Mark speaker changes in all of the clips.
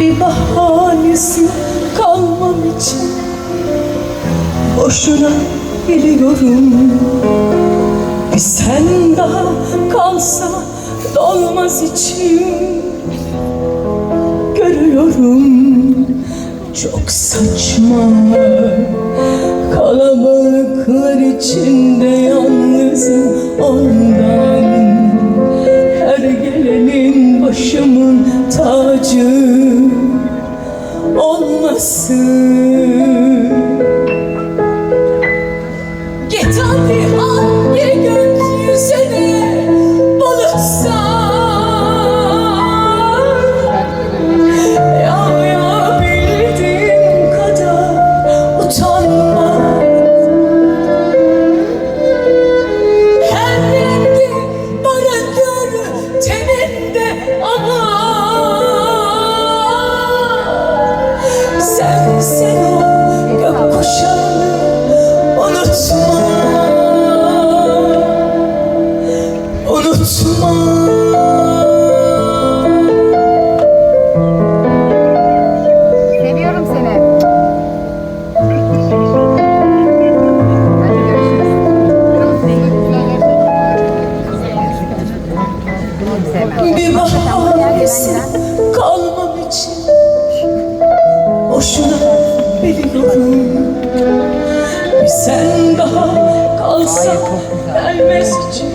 Speaker 1: Bir bahanesi kalmam için. Boşuna geliyorum. Bir sen daha kalsa dolmaz içim. Görüyorum çok saçma Kalabalıklar içinde yalnızım ondan. Her gelenin başımın tacı
Speaker 2: Soon.
Speaker 1: Bir bahanesi kalmam için Boşuna biliyorum Bir sen daha kalsa gelmez için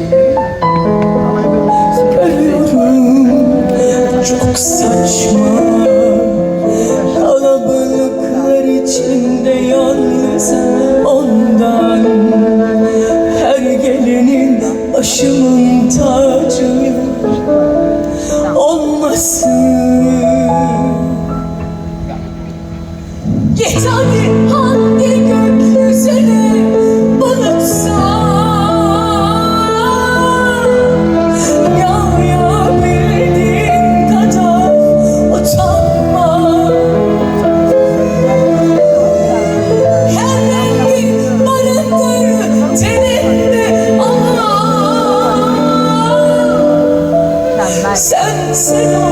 Speaker 2: Mükemmel.
Speaker 1: Sen sen o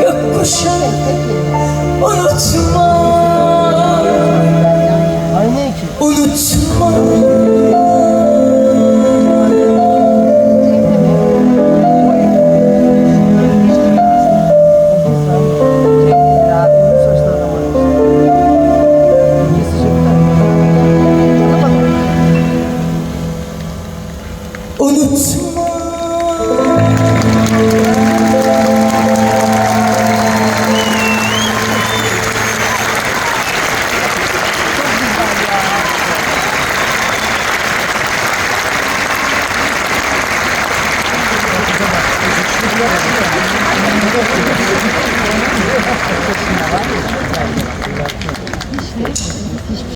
Speaker 1: gökkuşağı. Unutma. Unutma İşte